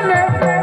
wonder.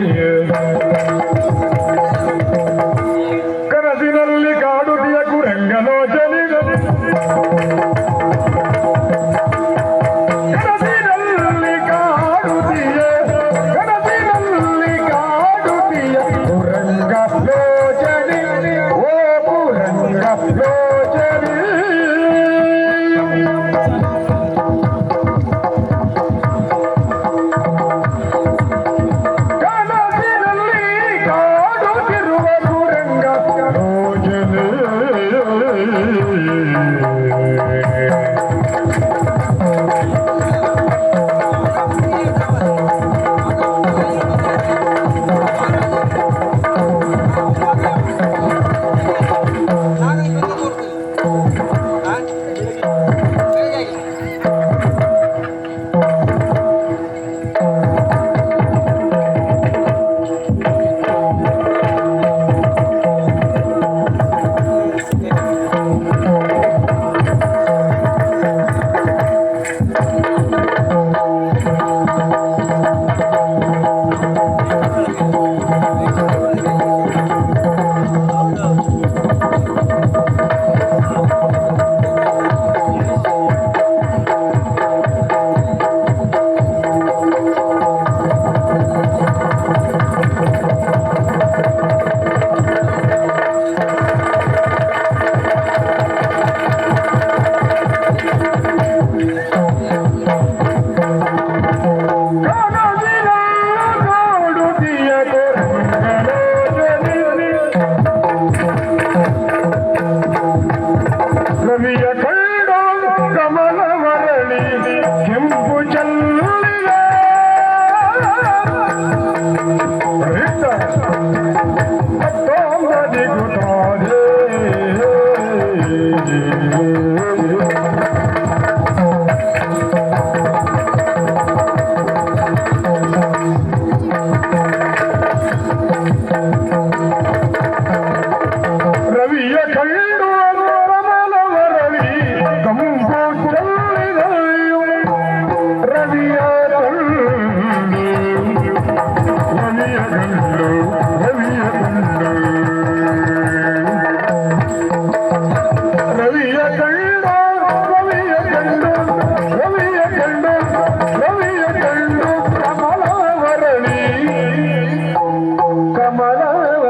you. তোমরা দেখো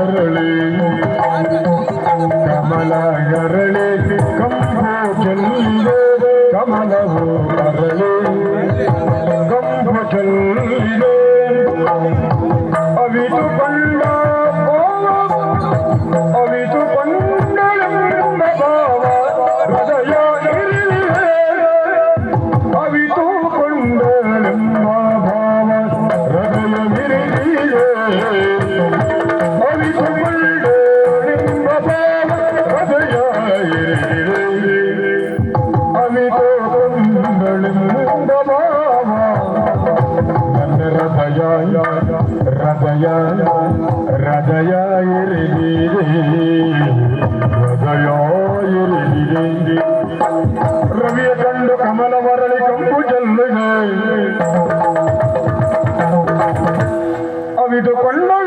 గరళే కమల గరళే కంభో జల్దే కమలవో గరళే కంభ జల్దే అవిటు పండా ಹೃದಯ ಹೃದಯ ಇರಿದಿದೆ ಹೃದಯ ಇರಿದಿದೆ ರವಿಯ ಕಂಡು ಕಮಲ ಮರಳಿ ಕಂಪು ಚೆಲ್ಲಿದೆ ಅವಿದು ಕೊಂಡಳು